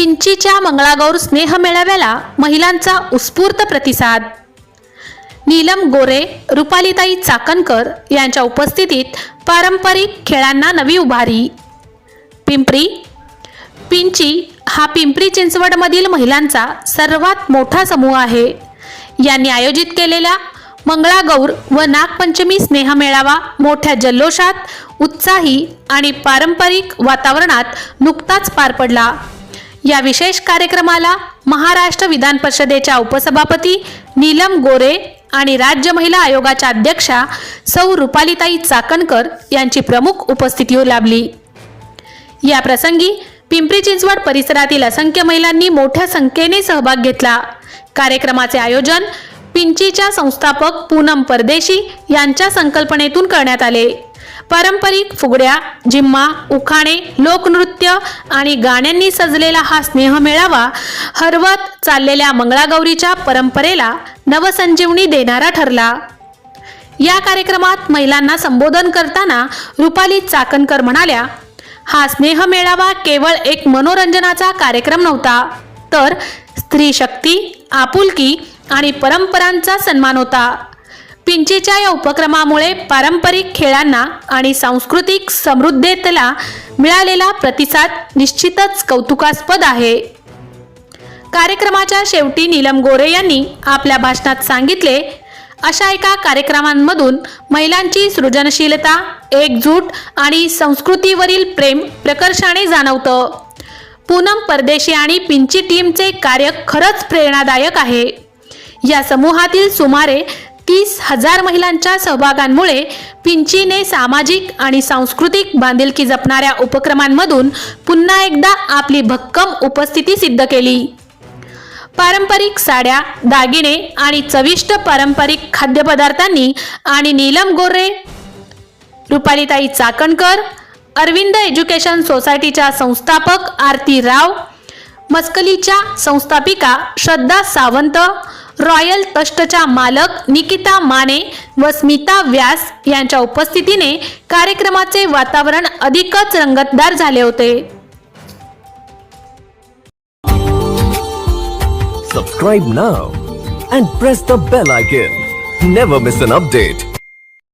पिंचीच्या मंगळागौर स्नेह मेळाव्याला महिलांचा उत्स्फूर्त प्रतिसाद. नीलम गोरे रुपालीताई चाकणकर यांच्या उपस्थितीत पारंपरिक खेळांना नवी उभारी. पिंपरी. पिंची हा पिंपरी चिंचवडमधील महिलांचा सर्वात मोठा समूह आहे. यांनी आयोजित केलेल्या मंगळागौर व नागपंचमी स्नेह मेळावा मोठ्या जल्लोषात उत्साही आणि पारंपरिक वातावरणात नुकताच पार पडला. या विशेष कार्यक्रमाला महाराष्ट्र विधान परिषदेच्या उपसभापती नीलम गोरे आणि राज्य महिला आयोगाच्या अध्यक्षा सौ रुपालीताई चाकणकर यांची प्रमुख उपस्थिती लाभली. या प्रसंगी पिंपरी चिंचवड परिसरातील असंख्य महिलांनी मोठ्या संख्येने सहभाग घेतला. कार्यक्रमाचे आयोजन पिंचीच्या संस्थापक पूनम परदेशी यांच्या संकल्पनेतून करण्यात आले. पारंपरिक फुगड्या जिम्मा उखाणे लोकनृत्य आणि गाण्यांनी सजलेला हा स्नेह मेळावा हरवत चाललेल्या मंगळागौरीच्या परंपरेला नवसंजीवनी देणारा ठरला. या कार्यक्रमात महिलांना संबोधन करताना रुपाली चाकणकर म्हणाल्या हा स्नेह मेळावा केवळ एक मनोरंजनाचा कार्यक्रम नव्हता तर स्त्री शक्ती आपुलकी आणि परंपरांचा सन्मान होता. पिंचीच्या या उपक्रमामुळे पारंपरिक खेळांना आणि सांस्कृतिक समृद्धतेला मिळालेला प्रतिसाद निश्चितच कौतुकास्पद आहे. कार्यक्रमाच्या शेवटी नीलम गोरे यांनी आपल्या भाषणात सांगितले अशा एका कार्यक्रमांमधून महिलांची सृजनशीलता एकजूट आणि संस्कृतीवरील प्रेम प्रकर्षाने जाणवतं. पूनम परदेशी आणि पिंची टीमचे कार्य खरंच प्रेरणादायक आहे. या समूहातील सुमारे तीस हजार महिलांच्या सहभागांमुळे पिंचीने सामाजिक आणि सांस्कृतिक बांधिलकी जपणाऱ्या उपक्रमांमधून पुन्हा एकदा आपली भक्कम उपस्थिती सिद्ध केली. पारंपरिक साड्या दागिने आणि चविष्ट पारंपरिक खाद्यपदार्थांनी आणि नीलम गोरे रुपालीताई चाकणकर अरविंद एज्युकेशन सोसायटीच्या संस्थापक आरती राव मस्कलीच्या संस्थापिका श्रद्धा सावंत रॉयल ट्रस्टच्या मालक निकिता माने व स्मिता व्यास यांच्या उपस्थितीने कार्यक्रमाचे वातावरण अधिकच रंगतदार झाले होते. Subscribe now and press the bell icon never miss an update